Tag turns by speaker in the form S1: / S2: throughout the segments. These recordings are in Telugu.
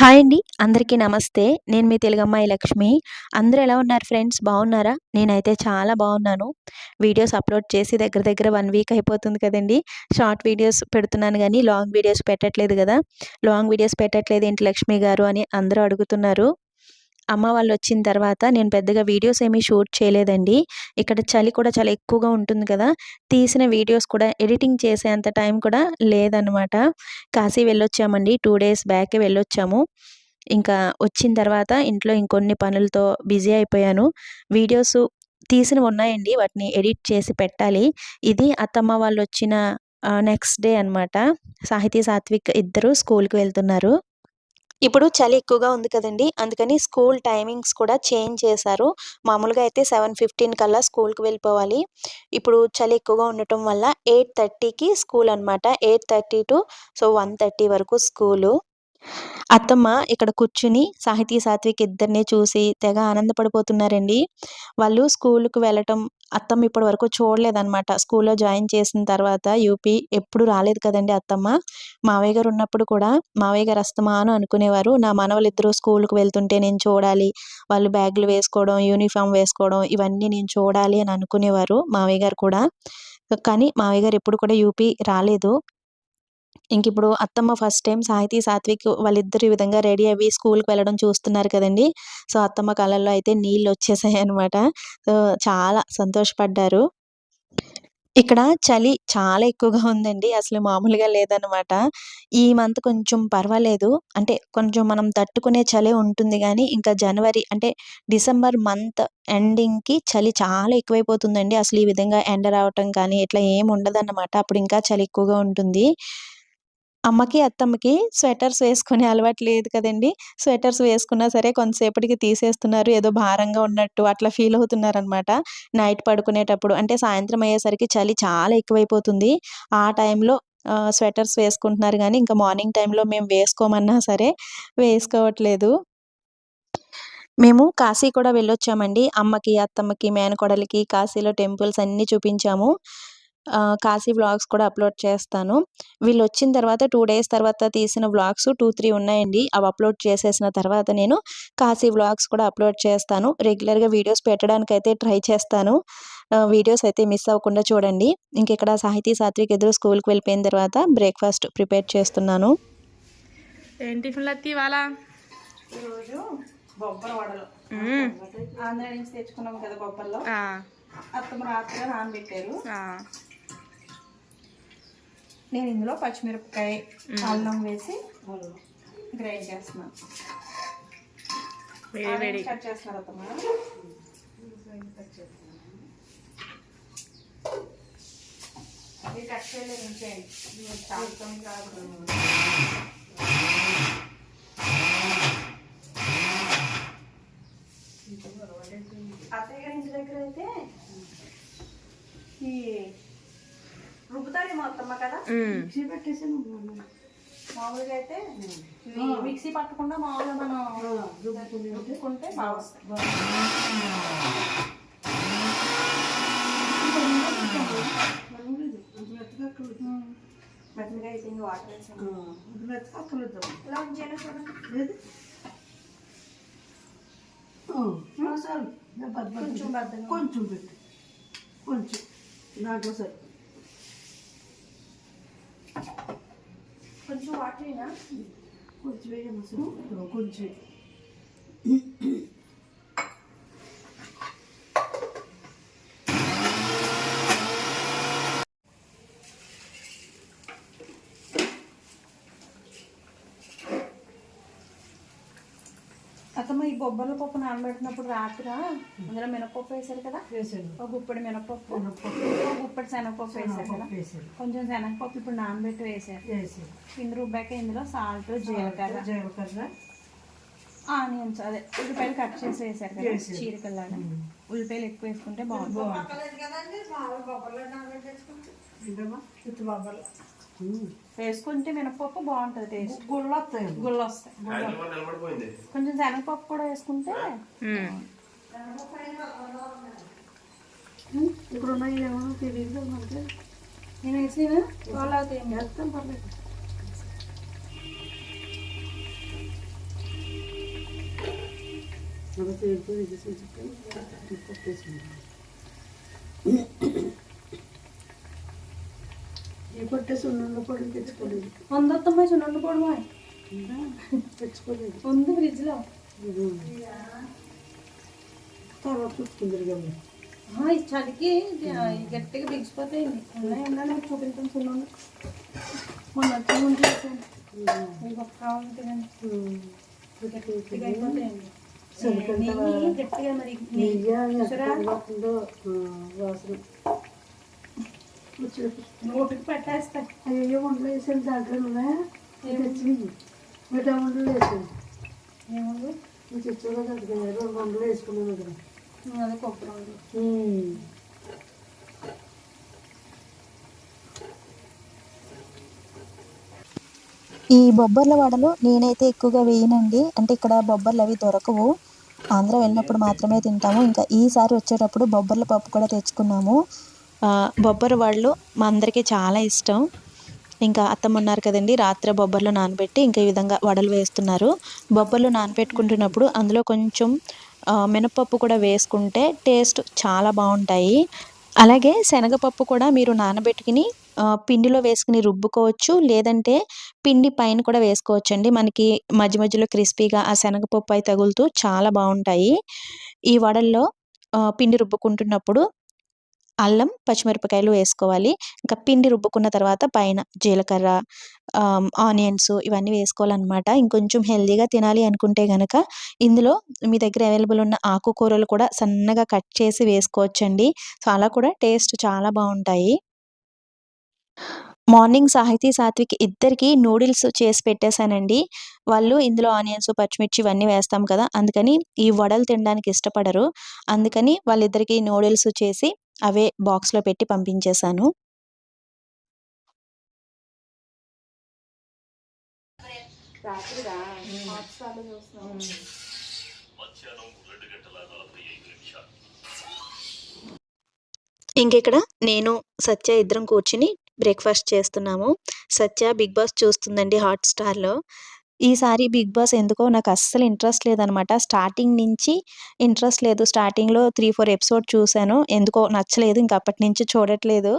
S1: హాయ్ అండి. అందరికీ నమస్తే. నేను మీ తెలుగమ్మాయి లక్ష్మి. అందరూ ఎలా ఉన్నారు ఫ్రెండ్స్? బాగున్నారా? నేనైతే చాలా బాగున్నాను. వీడియోస్ అప్లోడ్ చేసి దగ్గర దగ్గర వన్ వీక్ అయిపోతుంది కదండి. షార్ట్ వీడియోస్ పెడుతున్నాను కానీ లాంగ్ వీడియోస్ పెట్టట్లేదు కదా. లాంగ్ వీడియోస్ పెట్టట్లేదు ఏంటి లక్ష్మి గారు అని అందరూ అడుగుతున్నారు. అమ్మ వాళ్ళు వచ్చిన తర్వాత నేను పెద్దగా వీడియోస్ ఏమీ షూట్ చేయలేదండి. ఇక్కడ చలి కూడా చాలా ఎక్కువగా ఉంటుంది కదా. తీసిన వీడియోస్ కూడా ఎడిటింగ్ చేసేంత టైం కూడా లేదనమాట. కాశీ వెళ్ళొచ్చామండి. టూ డేస్ బ్యాకే వెళ్ళొచ్చాము. ఇంకా వచ్చిన తర్వాత ఇంట్లో ఇంకొన్ని పనులతో బిజీ అయిపోయాను. వీడియోస్ తీసినవి ఉన్నాయండి. వాటిని ఎడిట్ చేసి పెట్టాలి. ఇది అత్తమ్మ వాళ్ళు వచ్చిన నెక్స్ట్ డే అనమాట సాహితీ సాత్విక్ ఇద్దరు స్కూల్కి వెళ్తున్నారు. ఇప్పుడు చలి ఎక్కువగా ఉంది కదండి. అందుకని స్కూల్ టైమింగ్స్ కూడా చేంజ్ చేశారు. మామూలుగా అయితే సెవెన్ ఫిఫ్టీన్ కల్లా స్కూల్కి వెళ్ళిపోవాలి. ఇప్పుడు చలి ఎక్కువగా ఉండటం వల్ల ఎయిట్ థర్టీకి స్కూల్ అనమాట eight thirty to so one thirty వరకు స్కూలు. అత్తమ్మ ఇక్కడ కూర్చుని సాహితీ సాత్విక్ ఇద్దరిని చూసి తెగ ఆనందపడిపోతున్నారండి. వాళ్ళు స్కూల్కి వెళ్ళటం అత్తమ్మ ఇప్పటి వరకు చూడలేదన్నమాట. స్కూల్లో జాయిన్ చేసిన తర్వాత యూపీ ఎప్పుడు రాలేదు కదండి అత్తమ్మ. మావయ్య గారు ఉన్నప్పుడు కూడా మావయ్య గారు అస్తమాను అనుకునేవారు. నా మనవలిద్దరూ స్కూల్కి వెళ్తుంటే నేను చూడాలి. వాళ్ళు బ్యాగులు వేసుకోవడం యూనిఫామ్ వేసుకోవడం ఇవన్నీ నేను చూడాలి అని అనుకునేవారు మావయ్య గారు కూడా. కానీ మావయ్య గారు ఎప్పుడు కూడా యూపీ రాలేదు. ఇంక ఇప్పుడు అత్తమ్మ ఫస్ట్ టైం సాహితీ సాత్విక్ వాళ్ళిద్దరు ఈ విధంగా రెడీ అయ్యి స్కూల్కి వెళ్ళడం చూస్తున్నారు కదండి. సో అత్తమ్మ కళ్ళల్లో అయితే నీళ్ళు వచ్చేసాయి అనమాట సో చాలా సంతోషపడ్డారు. ఇక్కడ చలి చాలా ఎక్కువగా ఉందండి. అసలు మామూలుగా లేదనమాట ఈ మంత్ కొంచెం పర్వాలేదు. అంటే కొంచెం మనం తట్టుకునే చలి ఉంటుంది కానీ ఇంకా జనవరి అంటే డిసెంబర్ మంత్ ఎండింగ్కి చలి చాలా ఎక్కువైపోతుందండి. అసలు ఈ విధంగా ఎండ రావటం కానీ ఇట్లా ఏమి ఉండదన్నమాట. అప్పుడు ఇంకా చలి ఎక్కువగా ఉంటుంది. అమ్మకి అత్తమ్మకి స్వెటర్స్ వేసుకునే అలవాటు లేదు కదండి. స్వెటర్స్ వేసుకున్నా సరే కొంతసేపటికి తీసేస్తున్నారు ఏదో భారంగా ఉన్నట్టు అట్లా ఫీల్ అవుతున్నారు అనమాట నైట్ పడుకునేటప్పుడు అంటే సాయంత్రం అయ్యేసరికి చలి చాలా ఎక్కువైపోతుంది. ఆ టైంలో స్వెటర్స్ వేసుకుంటున్నారు కానీ ఇంకా మార్నింగ్ టైంలో మేము వేసుకోమన్నా సరే వేసుకోవట్లేదు. మేము కాశీ కూడా వెళ్ళొచ్చామండి. అమ్మకి అత్తమ్మకి మేనకోడలికి కాశీలో టెంపుల్స్ అన్నీ చూపించాము. కాశీ వ్లాగ్స్ కూడా అప్లోడ్ చేస్తాను. వీళ్ళు వచ్చిన తర్వాత టూ డేస్ తర్వాత తీసిన వ్లాగ్స్ టూ త్రీ ఉన్నాయండి. అవి అప్లోడ్ చేసేసిన తర్వాత నేను కాశీ వ్లాగ్స్ కూడా అప్లోడ్ చేస్తాను. రెగ్యులర్గా వీడియోస్ పెట్టడానికి అయితే ట్రై చేస్తాను. వీడియోస్ అయితే మిస్ అవ్వకుండా చూడండి. ఇంక ఇక్కడ సాహితీ సాత్విక్ ఎదురు స్కూల్కి వెళ్ళిపోయిన తర్వాత బ్రేక్ఫాస్ట్ ప్రిపేర్ చేస్తున్నాను.
S2: ఏంటి టిఫిన్లు ఇవాళ?
S3: ఈరోజు బొబ్బర వడలు. ఆంధ్ర నుంచి తెచ్చుకున్నాం కదా బొబ్బర్లో. అత్తమ్మ నానబెట్టారు. నేను ఇందులో పచ్చిమిరపకాయ అల్లం వేసి గ్రైండ్ చేస్తున్నాను కట్ చేస్తున్నారు కట్ చేస్తున్నాను అది కట్ చేయలేదు ఉంచేయండి చాలుతాం కాదు. అత్తయ్య గారి ఇంటి దగ్గర అయితే ఈ రుబ్బుతారేమో అత్తమ్మ కదా? మిక్సీ పెట్టేసి మామూలుగా అయితే మిక్సీ పట్టకుండా మామూలుగా మనం రుబ్బుకుంటే బాగా వస్తాయి మెత్తగా అయితే ఇంకా వాటర్ వేసాను. ఇలా ఉంచేనా చూడండి. కొంచెం బద్దగా
S4: కొంచెం పెట్టు. కొంచెం. దాంట్లో సరి.
S3: కొంచెం వాటరేనా
S4: కొంచెం కొంచెం.
S3: అత్తమ్మ ఈ బొబ్బర్ల పప్పు నానబెట్టినప్పుడు రాత్రి అందులో మినపప్పు వేసారు కదా? ఒక గుప్పడి మినపప్పు ఒక గుప్పడి శనగపప్పు వేసారు కదా? కొంచెం శనగపప్పు ఇప్పుడు నానబెట్టి వేసారు కింద రుబ్బాక ఇందులో సాల్ట్ జీలకర్ర.
S4: జీలకర్ర.
S3: ఆనియన్స్ అదే ఉల్లిపాయలు కట్ చేసి వేసారు కదా. చీరికల్లాగా. ఉల్లిపాయలు ఎక్కువ వేసుకుంటే బాగుంటుంది. వేసుకుంటే మినపప్పు బాగుంటుంది టేస్ట్
S4: గుళ్ళు వస్తాయి
S3: గుళ్ళు వస్తాయి. కొంచెం శనగపప్పు కూడా వేసుకుంటే
S4: ఇప్పుడు ఉన్నాయి ఏమో తెలియదు మనకి
S3: నేను వేసిన వాళ్ళు అవుతాయి
S4: వేస్తాం పర్లేదు. అలా పేరుతో వేసేసి పట్టేసుకుంటాం ఏ పట్టేసి ఉన్న పొడి తెచ్చుకోలేదు.
S3: వందొత్తమ్మ చున్నుండి పోవడమా
S4: తెచ్చుకోలేదు.
S3: ఉంది ఫ్రిడ్జ్లో.
S4: తర్వాత చూసుకుందరు కదా.
S3: ఈ చలికి గట్టిగా బిగిసిపోతాయండి ఉన్నాయి ఉండాలి మీకు చూపించాం చున్నుండి మొన్న వచ్చి ముందు చేశాను. మీకు కావాలంటే గట్టిగా అయిపోతాయండి గట్టిగా మరి
S4: వాసన.
S3: నోటికి పెట్టేస్తాయి
S4: అయ్యో వంటలు వేసాను మిఠా వంటలు
S3: ఏముంది?
S4: నువ్వు రెండు వంటలు వేసుకున్నాను
S3: అది కొబ్బరి
S1: ఈ బొబ్బర్ల వడలు నేనైతే ఎక్కువగా వేయనండి. అంటే ఇక్కడ బొబ్బర్లు అవి దొరకవు. ఆంధ్ర వెళ్ళినప్పుడు మాత్రమే తింటాము. ఇంకా ఈసారి వచ్చేటప్పుడు బొబ్బర్ల పప్పు కూడా తెచ్చుకున్నాము. బొబ్బర వడలు మా అందరికీ చాలా ఇష్టం. ఇంకా అత్తమ్మ ఉన్నారు కదండి రాత్రి బొబ్బర్లు నానబెట్టి ఇంకా ఈ విధంగా వడలు వేస్తున్నారు. బొబ్బర్లు నానబెట్టుకుంటున్నప్పుడు అందులో కొంచెం మినపప్పు కూడా వేసుకుంటే టేస్ట్ చాలా బాగుంటాయి. అలాగే శనగపప్పు కూడా మీరు నానబెట్టుకుని పిండిలో వేసుకుని రుబ్బుకోవచ్చు. లేదంటే పిండి పైన కూడా వేసుకోవచ్చు అండి మనకి మధ్య మధ్యలో క్రిస్పీగా ఆ శనగపప్పు అయి తగులుతూ చాలా బాగుంటాయి. ఈ వడల్లో పిండి రుబ్బుకుంటున్నప్పుడు అల్లం పచ్చిమిరపకాయలు వేసుకోవాలి. ఇంకా పిండి రుబ్బుకున్న తర్వాత పైన జీలకర్ర ఆనియన్స్ ఇవన్నీ వేసుకోవాలన్నమాట. ఇంకొంచెం హెల్దీగా తినాలి అనుకుంటే కనుక ఇందులో మీ దగ్గర అవైలబుల్ ఉన్న ఆకుకూరలు కూడా సన్నగా కట్ చేసి వేసుకోవచ్చండి. అలా కూడా టేస్ట్ చాలా బాగుంటాయి. మార్నింగ్ సాహితీ సాత్విక్ ఇద్దరికి నూడిల్స్ చేసి పెట్టేశానండి. వాళ్ళు ఇందులో ఆనియన్స్ పచ్చిమిర్చి ఇవన్నీ వేస్తాం కదా అందుకని ఈ వడలు తినడానికి ఇష్టపడరు. అందుకని వాళ్ళిద్దరికీ నూడిల్స్ చేసి అవే బాక్స్లో పెట్టి పంపించేశాను. ఇంకెక్కడ? నేను సత్య ఇద్దరం కూర్చుని బ్రేక్ఫాస్ట్ చేస్తున్నాము. సత్య బిగ్ బాస్ చూస్తుందండి హాట్స్టార్లో ఈసారి బిగ్ బాస్ ఎందుకో నాకు అస్సలు ఇంట్రెస్ట్ లేదనమాట. స్టార్టింగ్ నుంచి ఇంట్రెస్ట్ లేదు. స్టార్టింగ్లో త్రీ ఫోర్ ఎపిసోడ్ చూశాను. ఎందుకో నచ్చలేదు. ఇంక అప్పటి నుంచి చూడట్లేదు.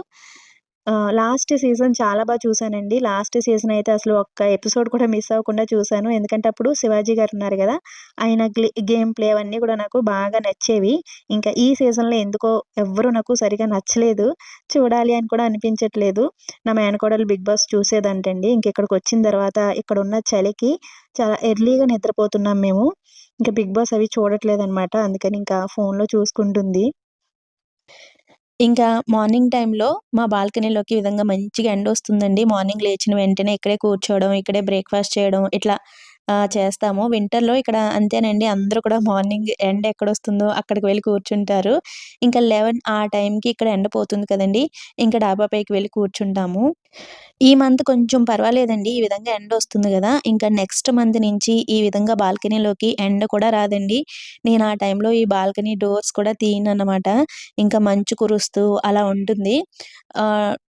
S1: లాస్ట్ సీజన్ చాలా బాగా చూశానండి లాస్ట్ సీజన్ అయితే అసలు ఒక్క ఎపిసోడ్ కూడా మిస్ అవ్వకుండా చూశాను ఎందుకంటే అప్పుడు శివాజీ గారు ఉన్నారు కదా ఆయన గేమ్ ప్లే అవన్నీ కూడా నాకు బాగా నచ్చేవి. ఇంకా ఈ సీజన్లో ఎందుకో ఎవ్వరూ నాకు సరిగా నచ్చలేదు. చూడాలి అని కూడా అనిపించట్లేదు. నా మేనకోడలు బిగ్ బాస్ చూసేదంటండి. ఇంక ఇక్కడికి వచ్చిన తర్వాత ఇక్కడ ఉన్న చలికి చాలా ఎర్లీగా నిద్రపోతున్నాం మేము. ఇంకా బిగ్ బాస్ అవి చూడట్లేదు అనమాట అందుకని ఇంకా ఫోన్లో చూసుకుంటుంది. ఇంకా మార్నింగ్ టైంలో మా బాల్కనీలోకి విధంగా మంచిగా ఎండ వస్తుందండి మార్నింగ్ లేచిన వెంటనే ఇక్కడే కూర్చోవడం ఇక్కడే బ్రేక్ఫాస్ట్ చేయడం ఇట్లా చేస్తాము. వింటర్లో ఇక్కడ అంతేనండి. అందరూ కూడా మార్నింగ్ ఎండ ఎక్కడ వస్తుందో అక్కడికి వెళ్ళి కూర్చుంటారు. ఇంకా లెవెన్ ఆ టైంకి ఇక్కడ ఎండ పోతుంది కదండి. ఇంకా డాబా పైకి వెళ్ళి కూర్చుంటాము. ఈ మంత్ కొంచెం పర్వాలేదండి. ఈ విధంగా ఎండ వస్తుంది కదా. ఇంకా నెక్స్ట్ మంత్ నుంచి ఈ విధంగా బాల్కనీలోకి ఎండ కూడా రాదండి. నేను ఆ టైంలో ఈ బాల్కనీ డోర్స్ కూడా తీయను అన్నమాట ఇంకా మంచు కురుస్తూ అలా ఉంటుంది.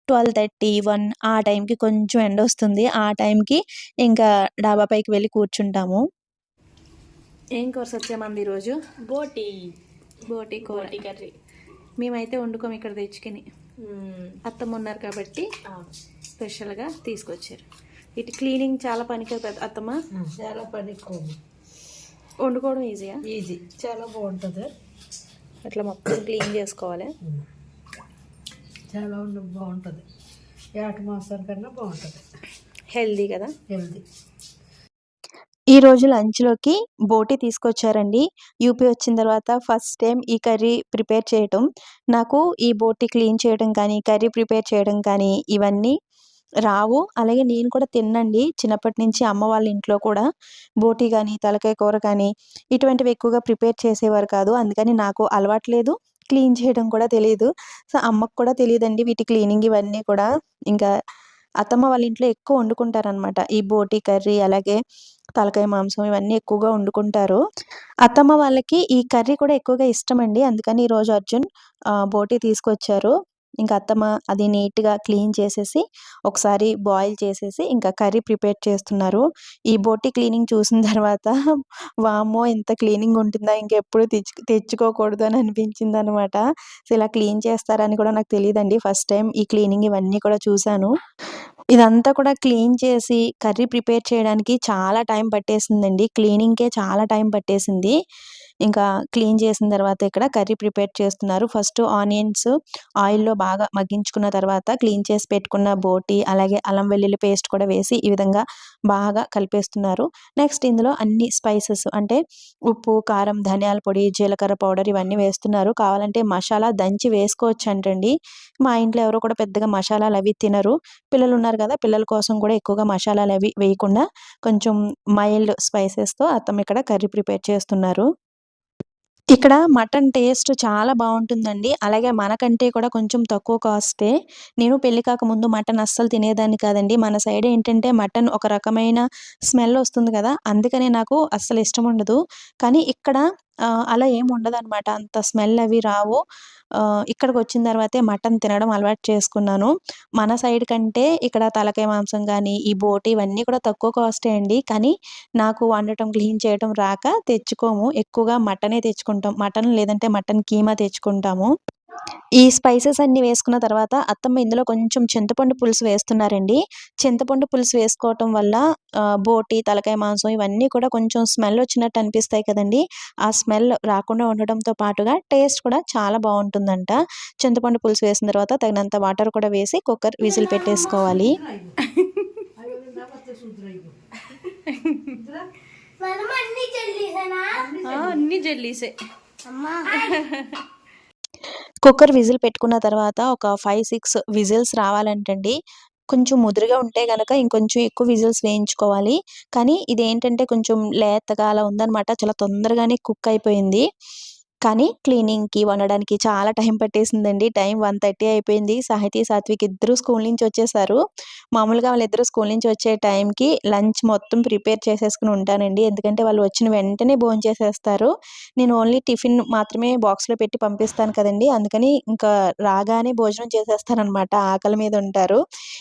S1: ట్వెల్వ్ థర్టీ వన్ ఆ టైంకి కొంచెం ఎండ వస్తుంది. ఆ టైంకి ఇంకా డాబా పైకి వెళ్ళి కూర్చుంటాము. ఏం కూర వచ్చామంది ఈరోజు?
S3: బోటి.
S1: బోటి కూర.
S3: కర్రీ.
S1: మేమైతే వండుకోము ఇక్కడ తెచ్చుకుని. అత్తమ్మ ఉన్నారు కాబట్టి స్పెషల్గా తీసుకొచ్చారు. ఇటు క్లీనింగ్ చాలా పని కదా అత్తమ్మ.
S4: చాలా పని ఎక్కువ
S1: వండుకోవడం ఈజీయా?
S4: ఈజీ. చాలా బాగుంటుంది.
S1: అట్లా మొత్తం క్లీన్ చేసుకోవాలి.
S4: చాలా ఉండ బాగుంటుంది. ఏట మాంసం కన్నా బాగుంటుంది.
S1: హెల్దీ కదా?
S4: హెల్దీ.
S1: ఈ రోజు లంచ్లోకి బోటి తీసుకొచ్చారండి. యూపీ వచ్చిన తర్వాత ఫస్ట్ టైం ఈ కర్రీ ప్రిపేర్ చేయటం. నాకు ఈ బోటి క్లీన్ చేయడం కానీ కర్రీ ప్రిపేర్ చేయడం కానీ ఇవన్నీ రావు. అలాగే నేను కూడా తిన్నండి. చిన్నప్పటి నుంచి అమ్మ వాళ్ళ ఇంట్లో కూడా బోటి కానీ తలకాయ కూర కానీ ఇటువంటివి ఎక్కువగా ప్రిపేర్ చేసేవారు కాదు. అందుకని నాకు అలవాట్లేదు క్లీన్ చేయడం కూడా తెలియదు సో అమ్మకు కూడా తెలియదండి వీటి క్లీనింగ్ ఇవన్నీ కూడా. ఇంకా అత్తమ్మ వాళ్ళ ఇంట్లో ఎక్కువ వండుకుంటారనమాట ఈ బోటి కర్రీ అలాగే తలకాయ మాంసం ఇవన్నీ ఎక్కువగా వండుకుంటారు. అత్తమ్మ వాళ్ళకి ఈ కర్రీ కూడా ఎక్కువగా ఇష్టం అండి అందుకని ఈరోజు అర్జున్ బోటి తీసుకొచ్చారు. ఇంకా అత్తమ్మ అది నీట్గా క్లీన్ చేసేసి ఒకసారి బాయిల్ చేసేసి ఇంకా కర్రీ ప్రిపేర్ చేస్తున్నారు. ఈ బోటి క్లీనింగ్ చూసిన తర్వాత వామ్మో ఇంత క్లీనింగ్ ఉంటుందా? ఇంకెప్పుడు తెచ్చు తెచ్చుకోకూడదు అని అనిపించింది అనమాట సో ఇలా క్లీన్ చేస్తారని కూడా నాకు తెలియదండి ఫస్ట్ టైం ఈ క్లీనింగ్ ఇవన్నీ కూడా చూశాను. ఇదంతా కూడా క్లీన్ చేసి కర్రీ ప్రిపేర్ చేయడానికి చాలా టైం పట్టేసిందండి. క్లీనింగ్కే చాలా టైం పట్టేసింది. ఇంకా క్లీన్ చేసిన తర్వాత ఇక్కడ కర్రీ ప్రిపేర్ చేస్తున్నారు. ఫస్ట్ ఆనియన్స్ ఆయిల్లో బాగా మగ్గించుకున్న తర్వాత క్లీన్ చేసి పెట్టుకున్న బోటి అలాగే అల్లం వెల్లుల్లి పేస్ట్ కూడా వేసి ఈ విధంగా బాగా కలిపేస్తున్నారు. నెక్స్ట్ ఇందులో అన్ని స్పైసెస్ అంటే ఉప్పు కారం ధనియాల పొడి జీలకర్ర పౌడర్ ఇవన్నీ వేస్తున్నారు. కావాలంటే మసాలా దంచి వేసుకోవచ్చు అంటండి మా ఇంట్లో ఎవరు కూడా పెద్దగా మసాలాలు అవి తినరు. పిల్లలు ఉన్నారు కదా పిల్లల కోసం కూడా ఎక్కువగా మసాలాలు అవి వేయకుండా కొంచెం మైల్డ్ స్పైసెస్తో అత్తమ్మ ఇక్కడ కర్రీ ప్రిపేర్ చేస్తున్నారు. ఇక్కడ మటన్ టేస్ట్ చాలా బాగుంటుందండి. అలాగే మనకంటే కూడా కొంచెం తక్కువ కాస్టే. నేను పెళ్ళి కాకముందు మటన్ అస్సలు తినేదాన్ని కాదండి. మన సైడ్ ఏంటంటే మటన్ ఒక రకమైన స్మెల్ వస్తుంది కదా అందుకనే నాకు అస్సలు ఇష్టం ఉండదు. కానీ ఇక్కడ అలా ఏం ఉండదు అనమాట అంత స్మెల్ అవి రావు. ఇక్కడికి వచ్చిన తర్వాతే మటన్ తినడం అలవాటు చేసుకున్నాను. మన సైడ్ కంటే ఇక్కడ తలకాయ మాంసం కానీ ఈ బోటి ఇవన్నీ కూడా తక్కువ కాస్టే అండి. కానీ నాకు వండటం క్లీన్ చేయడం రాక తెచ్చుకోము. ఎక్కువగా మటనే తెచ్చుకుంటాం. మటన్ లేదంటే మటన్ కీమా తెచ్చుకుంటాము. ఈ స్పైసెస్ అన్ని వేసుకున్న తర్వాత అత్తమ్మ ఇందులో కొంచెం చింతపండు పులుసు వేస్తున్నారండి. చింతపండు పులుసు వేసుకోవటం వల్ల బోటి తలకాయ మాంసం ఇవన్నీ కూడా కొంచెం స్మెల్ వచ్చినట్టు అనిపిస్తాయి కదండి. ఆ స్మెల్ రాకుండా ఉండడంతో పాటుగా టేస్ట్ కూడా చాలా బాగుంటుందంట. చింతపండు పులుసు వేసిన తర్వాత తగినంత వాటర్ కూడా వేసి కుక్కర్ విజిల్ పెట్టేసుకోవాలి.
S2: అన్ని జల్లీసే.
S4: అమ్మా.
S1: కుక్కర్ విజిల్ పెట్టుకున్న తర్వాత ఒక ఫైవ్ సిక్స్ విజిల్స్ రావాలంటండి. కొంచెం ముదురుగా ఉంటే గనక ఇంకొంచెం ఎక్కువ విజిల్స్ వేయించుకోవాలి. కానీ ఇది ఏంటంటే కొంచెం లేతగా అలా ఉందన్నమాట. చాలా తొందరగానే కుక్ అయిపోయింది. కానీ క్లీనింగ్కి వండడానికి చాలా టైం పట్టేసిందండి. టైం వన్ థర్టీ అయిపోయింది. సాహితీ సాత్విక్ ఇద్దరు స్కూల్ నుంచి వచ్చేసారు. మామూలుగా వాళ్ళిద్దరు స్కూల్ నుంచి వచ్చే టైంకి లంచ్ మొత్తం ప్రిపేర్ చేసేసుకుని ఉంటానండి. ఎందుకంటే వాళ్ళు వచ్చిన వెంటనే భోజనం చేసేస్తారు. నేను ఓన్లీ టిఫిన్ మాత్రమే బాక్స్లో పెట్టి పంపిస్తాను కదండి. అందుకని ఇంకా రాగానే భోజనం చేసేస్తారనమాట ఆకలి మీద ఉంటారు.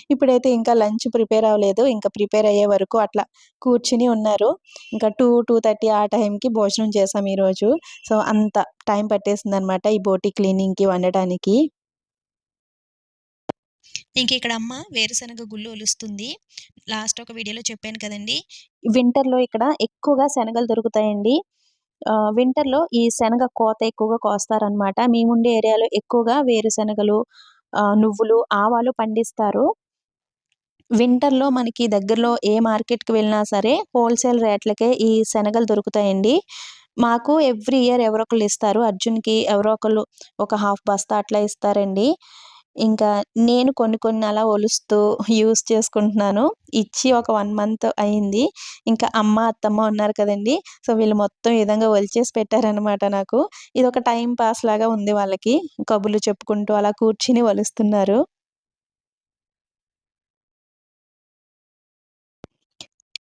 S1: ఇప్పుడైతే ఇంకా లంచ్ ప్రిపేర్ అవ్వలేదు. ఇంకా ప్రిపేర్ అయ్యే వరకు అట్లా కూర్చుని ఉన్నారు. ఇంకా టూ టూ థర్టీ ఆ టైంకి భోజనం చేసాం ఈరోజు. సో అంత టైం పట్టేసింది అనమాట ఈ బోటి క్లీనింగ్కి వండటానికి. ఇంక ఇక్కడ అమ్మ వేరుశనగ గుళ్ళు ఒలుస్తుంది. లాస్ట్ ఒక వీడియోలో చెప్పాను కదండి. వింటర్లో ఇక్కడ ఎక్కువగా శనగలు దొరుకుతాయండి. వింటర్లో ఈ శనగ కోత ఎక్కువగా కోస్తారనమాట. మేముండే ఏరియాలో ఎక్కువగా వేరుశనగలు నువ్వులు ఆవాలు పండిస్తారు. వింటర్లో మనకి దగ్గరలో ఏ మార్కెట్కి వెళ్ళినా సరే హోల్సేల్ రేట్లకే ఈ శనగలు దొరుకుతాయండి. మాకు ఎవ్రీ ఇయర్ ఎవరో ఒకళ్ళు ఇస్తారు. అర్జున్కి ఎవరో ఒకళ్ళు ఒక హాఫ్ బస్తా అట్లా ఇస్తారండి. ఇంకా నేను కొన్ని కొన్ని అలా ఒలుస్తూ యూస్ చేసుకుంటున్నాను. ఇచ్చి ఒక వన్ మంత్ అయింది. ఇంకా అమ్మ అత్తమ్మ ఉన్నారు కదండి. సో వీళ్ళు మొత్తం ఈ విధంగా ఒలిచేసి పెట్టారనమాట నాకు. ఇది ఒక టైం పాస్ లాగా ఉంది వాళ్ళకి. కబుర్లు చెప్పుకుంటూ అలా కూర్చుని ఒలుస్తున్నారు.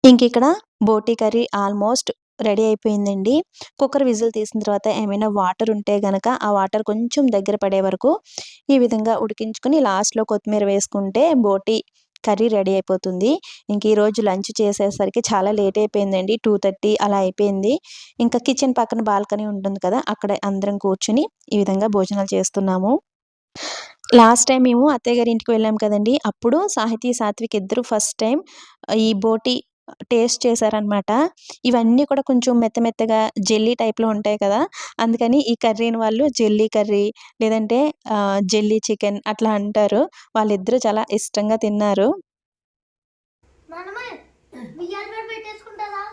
S1: ఇంక ఇక్కడ బోటి కర్రీ ఆల్మోస్ట్ రెడీ అయిపోయిందండి. కుక్కర్ విజిల్ తీసిన తర్వాత ఏమైనా వాటర్ ఉంటే గనక ఆ వాటర్ కొంచెం దగ్గర పడే వరకు ఈ విధంగా ఉడికించుకొని లాస్ట్లో కొత్తిమీర వేసుకుంటే బోటి కర్రీ రెడీ అయిపోతుంది. ఇంక ఈరోజు లంచ్ చేసేసరికి చాలా లేట్ అయిపోయిందండి. టూ థర్టీ అలా అయిపోయింది. ఇంకా కిచెన్ పక్కన బాల్కనీ ఉంటుంది కదా అక్కడ అందరం కూర్చుని ఈ విధంగా భోజనాలు చేస్తున్నాము. లాస్ట్ టైం మేము అత్తయ్య గారి ఇంటికి వెళ్ళాం కదండి. అప్పుడు సాహితీ సాత్విక్ ఇద్దరు ఫస్ట్ టైం ఈ బోటి టేస్ట్ చేశారనమాట. ఇవన్నీ కూడా కొంచెం మెత్త మెత్తగా జెల్లీ టైప్లో ఉంటాయి కదా. అందుకని ఈ కర్రీని వాళ్ళు జెల్లీ కర్రీ లేదంటే జెల్లీ చికెన్ అట్లా అంటారు. వాళ్ళిద్దరూ చాలా ఇష్టంగా తిన్నారు.
S4: మనమే బియ్యాల మీద పెట్టేసుకుంటారా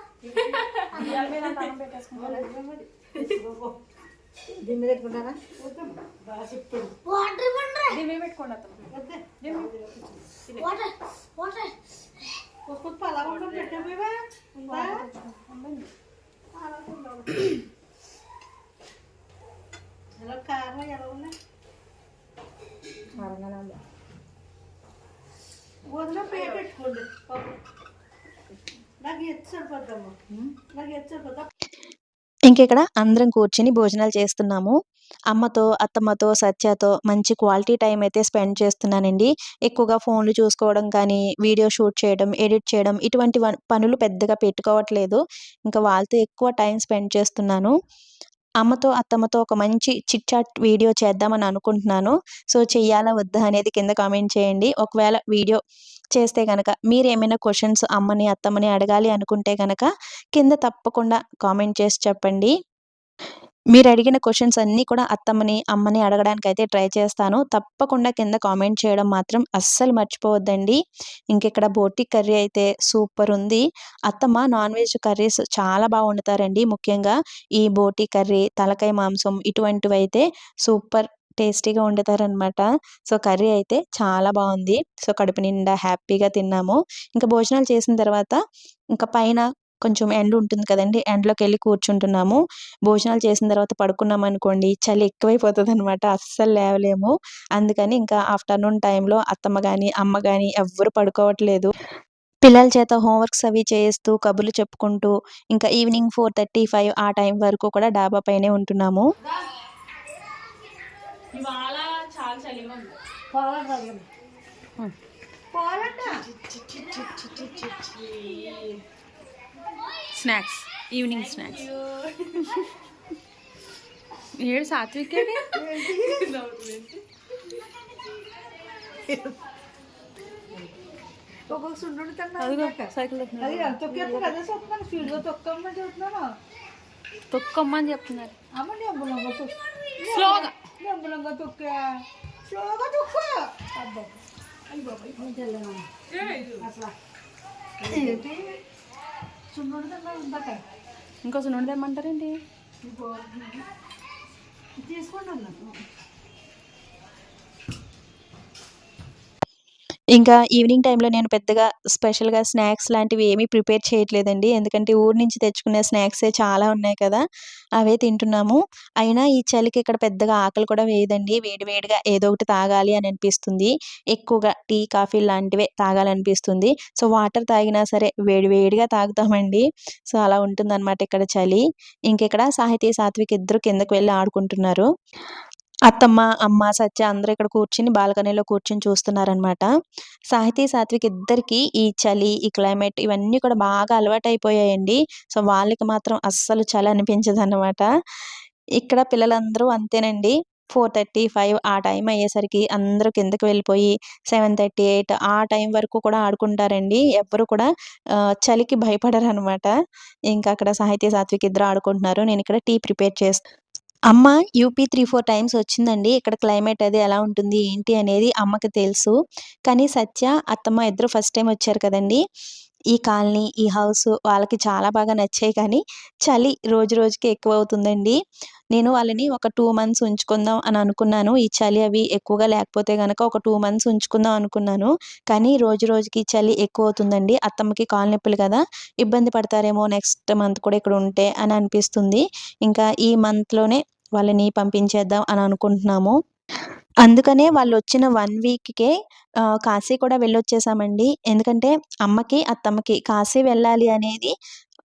S4: వాటర్. ఇవ్వండి
S3: దీని మీద పెట్టుకోండి అత్తమ్మ
S4: వాటర్ వాటర్
S3: వదిన పేరు పెట్టుకోండి నాకు ఎత్తు సరిపోద్దమ్మా నాకు ఎత్తు సరిపోద్దా
S1: ఇంకెక్కడ అందరం కూర్చొని భోజనాలు చేస్తున్నాము. అమ్మతో, అత్తమ్మతో, సత్యతో మంచి క్వాలిటీ టైం అయితే స్పెండ్ చేస్తున్నానండి. ఎక్కువగా ఫోన్‌లు చూసుకోవడం కానీ, వీడియో షూట్ చేయడం, ఎడిట్ చేయడం ఇటువంటి పనులు పెద్దగా పెట్టుకోవట్లేదు. ఇంకా వాళ్ళతో ఎక్కువ టైం స్పెండ్ చేస్తున్నాను. అమ్మతో, అత్తమ్మతో ఒక మంచి చిట్ చాట్ వీడియో చేద్దామని అనుకుంటున్నాను. సో, చెయ్యాలా? వద్దా? అనేది కింద కామెంట్ చేయండి. ఒకవేళ వీడియో చేస్తే గనక మీరేమైనా క్వశ్చన్స్ అమ్మని, అత్తమ్మని అడగాలి అనుకుంటే గనక కింద తప్పకుండా కామెంట్ చేసి చెప్పండి. మీరు అడిగిన క్వశ్చన్స్ అన్నీ కూడా అత్తమ్మని, అమ్మని అడగడానికి అయితే ట్రై చేస్తాను. తప్పకుండా కింద కామెంట్ చేయడం మాత్రం అస్సలు మర్చిపోవద్దండి. ఇంకెక్కడ బోటి కర్రీ అయితే సూపర్ ఉంది అత్తమ్మ నాన్ వెజ్ కర్రీస్ చాలా బాగా వండుతారండి. ముఖ్యంగా ఈ బోటి కర్రీ, తలకాయ మాంసం ఇటువంటివి అయితే సూపర్ టేస్టీగా వండుతారనమాట. సో, కర్రీ అయితే చాలా బాగుంది సో, కడుపు నిండా హ్యాపీగా తిన్నాము. ఇంకా భోజనాలు చేసిన తర్వాత ఇంకా పైన కొంచెం ఎండ ఉంటుంది కదండి ఎండలోకి వెళ్ళి కూర్చుంటున్నాము. భోజనాలు చేసిన తర్వాత పడుకున్నామనుకోండి చలి ఎక్కువైపోతదనమాట. అస్సలు లేవలేము. అందుకని ఇంకా ఆఫ్టర్‌నూన్ టైంలో అత్తమ్మ గాని, అమ్మ కానీ ఎవ్వరు పడుకోవట్లేదు. పిల్లల చేత హోంవర్క్స్ అవి చేస్తూ కబుర్లు చెప్పుకుంటూ ఇంకా ఈవినింగ్ 4:30, 5 ఆ టైం వరకు కూడా డాబా పైనే ఉంటున్నాము.
S2: ఇవాళ చాలా చలిగా ఉంది.
S4: పాలు తాగండి.
S2: Snacks evening snacks. ఏడు సాత్విక్
S4: తొక్కమ్మని
S2: చెప్తున్నారు.
S4: అమ్మ
S2: స్లోగా
S4: నెంబలంగా తొక్కా స్లోగా తొక్కు
S2: ఇంకో సున్నుండి తెమ్మంటారేంటి
S4: ఇంకో తీసుకోండి అన్నాను
S1: ఇంకా ఈవినింగ్ టైంలో నేను పెద్దగా స్పెషల్‌గా స్నాక్స్ లాంటివి ఏమీ ప్రిపేర్ చేయట్లేదండి. ఎందుకంటే ఊరు నుంచి తెచ్చుకునే స్నాక్సే చాలా ఉన్నాయి కదా! అవే తింటున్నాము. అయినా ఈ చలికి ఇక్కడ పెద్దగా ఆకలి కూడా వేయదండి. వేడి వేడిగా ఏదో ఒకటి తాగాలి అని అనిపిస్తుంది. ఎక్కువగా టీ, కాఫీ లాంటివే తాగాలనిపిస్తుంది. సో, వాటర్ తాగినా సరే వేడి వేడిగా తాగుతామండి. సో, అలా ఉంటుందన్నమాట ఇక్కడ చలి. ఇంకెక్కడ సాహితీ, సాత్విక్ ఇద్దరు కిందకి వెళ్ళి ఆడుకుంటున్నారు. అత్తమ్మ, అమ్మ, సత్య అందరూ ఇక్కడ కూర్చుని బాల్కనీలో కూర్చొని చూస్తున్నారనమాట. సాహితీ, సాత్విక్ ఇద్దరికీ ఈ చలి, ఈ క్లైమేట్ ఇవన్నీ కూడా బాగా అలవాటైపోయాయండి సో, వాళ్ళకి మాత్రం అస్సలు చలి అనిపించదనమాట. ఇక్కడ పిల్లలందరూ అంతేనండి. 4:30, 5 ఆ టైం అయ్యేసరికి అందరూ కిందకి వెళ్ళిపోయి 7:30, 8 ఆ టైం వరకు కూడా ఆడుకుంటారండి. ఎవ్వరు కూడా చలికి చలికి భయపడరనమాట. ఇంకా అక్కడ సాహిత్య సాత్విక్ ఇద్దరు ఆడుకుంటున్నారు. నేను ఇక్కడ టీ ప్రిపేర్ చేస్తాను అమ్మ యూపీ 3, 4 టైమ్స్ వచ్చిందండి. ఇక్కడ క్లైమేట్ అది ఎలా ఉంటుంది, ఏంటి అనేది అమ్మకి తెలుసు. కానీ సత్య, అత్తమ్మ ఇద్దరు ఫస్ట్ టైం వచ్చారు కదండీ! ఈ కాలనీ, ఈ హౌస్ వాళ్ళకి చాలా బాగా నచ్చాయి కానీ చలి రోజు రోజుకి ఎక్కువ అవుతుందండి నేను వాళ్ళని ఒక టూ మంత్స్ ఉంచుకుందాం అని అనుకున్నాను. ఈ చలి అవి ఎక్కువగా లేకపోతే కనుక ఒక టూ మంత్స్ ఉంచుకుందాం అనుకున్నాను. కానీ రోజు రోజుకి చలి ఎక్కువ అవుతుందండి అత్తమ్మకి కాలు నొప్పులు కదా! ఇబ్బంది పడతారేమో నెక్స్ట్ మంత్ కూడా ఇక్కడ ఉంటే అని అనిపిస్తుంది. ఇంకా ఈ మంత్‌లోనే వాళ్ళని పంపించేద్దాం అని అనుకుంటున్నాము. అందుకనే వాళ్ళు వచ్చిన వన్ వీక్‌కే కాశీ కూడా వెళ్ళొచ్చేసామండి. ఎందుకంటే అమ్మకి, అత్తమ్మకి కాశీ వెళ్ళాలి అనేది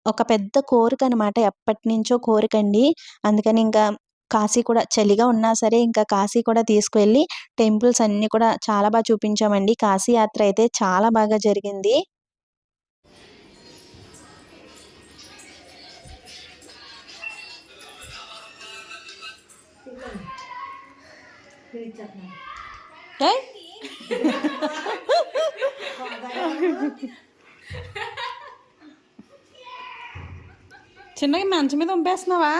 S1: ఒక పెద్ద కోరిక అనమాట ఎప్పటినుంచో కోరికండి. అందుకని ఇంకా కాశీ కూడా చలిగా ఉన్నా సరే ఇంకా కాశీ కూడా తీసుకువెళ్ళి టెంపుల్స్ అన్నీ కూడా చాలా బాగా చూపించామండి. కాశీ యాత్ర అయితే చాలా బాగా జరిగింది.
S2: చిన్నగా మంచం మీద ఉంపేస్తున్నావా?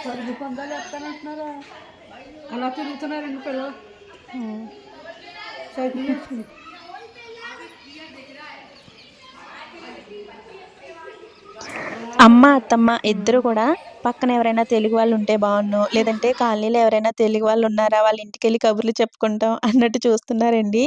S4: పరుగు పందాలు ఎత్తానంటున్నారా అలా తిరుగుతున్నారండి పిల్లలు. సైకిల్
S1: అమ్మ, అత్తమ్మ ఇద్దరు కూడా పక్కన ఎవరైనా తెలుగు వాళ్ళు ఉంటే బాగున్ను లేదంటే కాలనీలో ఎవరైనా తెలుగు వాళ్ళు ఉన్నారా వాళ్ళ ఇంటికి వెళ్ళి కబుర్లు చెప్పుకుంటాం అన్నట్టు చూస్తున్నారండి.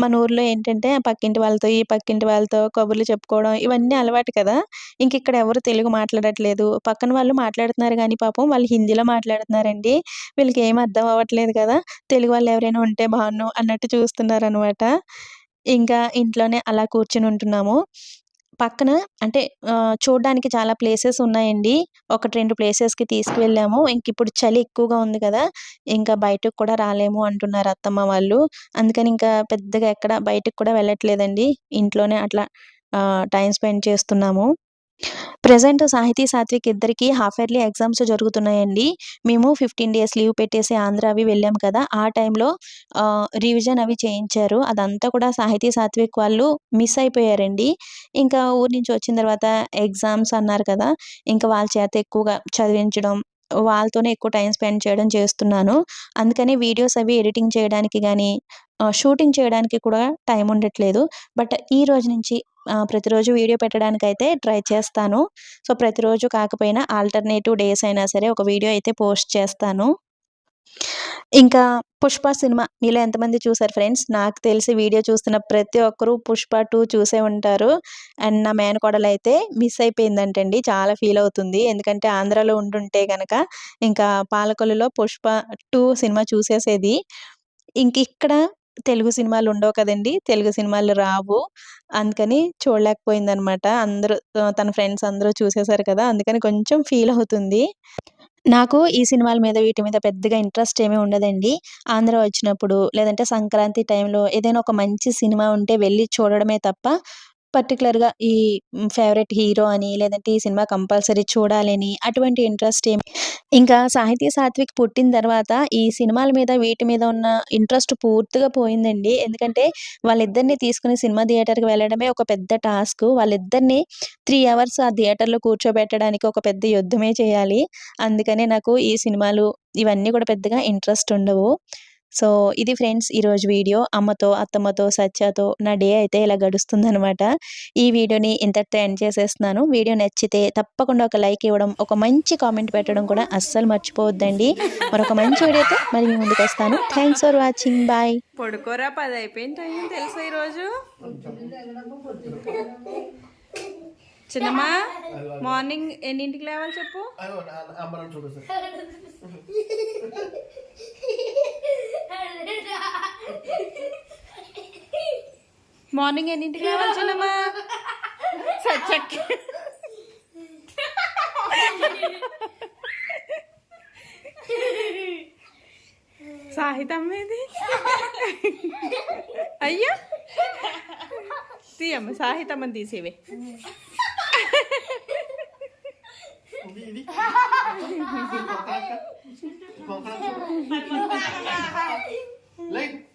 S1: మన ఊర్లో ఏంటంటే పక్కింటి వాళ్ళతో ఈ పక్కింటి వాళ్ళతో కబుర్లు చెప్పుకోవడం ఇవన్నీ అలవాటు కదా. ఇంక ఇక్కడ ఎవరు తెలుగు మాట్లాడట్లేదు. పక్కన వాళ్ళు మాట్లాడుతున్నారు కానీ పాపం వాళ్ళు హిందీలో మాట్లాడుతున్నారండి. వీళ్ళకి ఏం అర్థం అవ్వట్లేదు కదా. తెలుగు వాళ్ళు ఎవరైనా ఉంటే బాగున్ను అన్నట్టు చూస్తున్నారు అనమాట ఇంకా ఇంట్లోనే అలా కూర్చుని ఉంటున్నాము. పక్కన అంటే చూడడానికి చాలా ప్లేసెస్ ఉన్నాయండి. ఒకటి రెండు ప్లేసెస్కి తీసుకువెళ్ళాము ఇంక ఇప్పుడు చలి ఎక్కువగా ఉంది కదా ఇంకా బయటకు కూడా రాలేము అంటున్నారు అత్తమ్మ వాళ్ళు. అందుకని ఇంకా పెద్దగా ఎక్కడ బయటకు కూడా వెళ్ళట్లేదండి. ఇంట్లోనే అట్లా టైం స్పెండ్ చేస్తున్నాము. ప్రజెంట్ సాహితీ సాత్విక్ ఇద్దరికి హాఫ్ ఇయర్లీ ఎగ్జామ్స్ జరుగుతున్నాయండి. మేము ఫిఫ్టీన్ డేస్ లీవ్ పెట్టేసి ఆంధ్ర అవి వెళ్ళాం కదా ఆ టైంలో రివిజన్ అవి చేయించారు. అదంతా కూడా సాహితీ సాత్విక్ వాళ్ళు మిస్ అయిపోయారండి. ఇంకా ఊరి నుంచి వచ్చిన తర్వాత ఎగ్జామ్స్ అన్నారు కదా ఇంకా వాళ్ళ చేత ఎక్కువగా చదివించడం వాళ్ళతోనే ఎక్కువ టైం స్పెండ్ చేయడం చేస్తున్నాను. అందుకని వీడియోస్ అవి ఎడిటింగ్ చేయడానికి కానీ షూటింగ్ చేయడానికి కూడా టైం ఉండట్లేదు. బట్ ఈ రోజు నుంచి ప్రతిరోజు వీడియో పెట్టడానికి అయితే ట్రై చేస్తాను. సో ప్రతిరోజు కాకపోయినా ఆల్టర్నేటివ్ డేస్ అయినా సరే ఒక వీడియో అయితే పోస్ట్ చేస్తాను. ఇంకా పుష్ప సినిమా మీలో ఎంతమంది చూసారు ఫ్రెండ్స్? నాకు తెలిసి వీడియో చూస్తున్న ప్రతి ఒక్కరూ పుష్ప టూ చూసే ఉంటారు. అండ్ నా మేనకోడలు అయితే మిస్ అయిపోయిందంటండి. చాలా ఫీల్ అవుతుంది. ఎందుకంటే ఆంధ్రాలో ఉంటుంటే కనుక ఇంకా పాలకొల్లులో పుష్ప టూ సినిమా చూసేసేది. ఇంక ఇక్కడ తెలుగు సినిమాలు ఉండవు కదండి. తెలుగు సినిమాలు రావు. అందుకని చూడలేకపోయిందనమాట. అందరూ తన ఫ్రెండ్స్ అందరూ చూసేశారు కదా. అందుకని కొంచెం ఫీల్ అవుతుంది. నాకు ఈ సినిమాల మీద వీటి మీద పెద్దగా ఇంట్రెస్ట్ ఏమీ ఉండదండి. ఆంధ్ర వచ్చినప్పుడు లేదంటే సంక్రాంతి టైంలో ఏదైనా ఒక మంచి సినిమా ఉంటే వెళ్ళి చూడడమే తప్ప పర్టికులర్గా ఈ ఫేవరెట్ హీరో అని లేదంటే ఈ సినిమా కంపల్సరీ చూడాలని అటువంటి ఇంట్రెస్ట్ ఏమి ఇంకా సాహితీ సాత్విక్ పుట్టిన తర్వాత ఈ సినిమాల మీద వీటి మీద ఉన్న ఇంట్రెస్ట్ పూర్తిగా పోయిందండి. ఎందుకంటే వాళ్ళిద్దరిని తీసుకుని సినిమా థియేటర్కి వెళ్ళడమే ఒక పెద్ద టాస్క్. వాళ్ళిద్దరిని త్రీ అవర్స్ ఆ థియేటర్లో కూర్చోబెట్టడానికి ఒక పెద్ద యుద్ధమే చేయాలి. అందుకనే నాకు ఈ సినిమాలు ఇవన్నీ కూడా పెద్దగా ఇంట్రెస్ట్ ఉండవు. సో ఇది ఫ్రెండ్స్ ఈరోజు వీడియో. అమ్మతో అత్తమ్మతో సత్యతో నా డే అయితే ఇలా గడుస్తుందనమాట ఈ వీడియోని ఇంతటితో ఎండ్ చేసేస్తున్నాను. వీడియో నచ్చితే తప్పకుండా ఒక లైక్ ఇవ్వడం ఒక మంచి కామెంట్ పెట్టడం కూడా అస్సలు మర్చిపోవద్దండి. మరొక మంచి వీడియోతో మరి మీ ముందుకు వస్తాను. Thanks for watching. బాయ్.
S2: పడుకోరా పది అయిపోయింది తెలుసా ఈరోజు? చిన్నమ్మా మార్నింగ్ ఎన్నింటికి లేవాలి చెప్పు? మార్నింగ్ ఎన్నింటికి లేవాలి చిన్నమ్మా? సచ్చక్ సాహితం ఇది అయ్యా తీయమ్మ సాహితమ్మని తీసేవే
S5: ఇది ఇది లైక్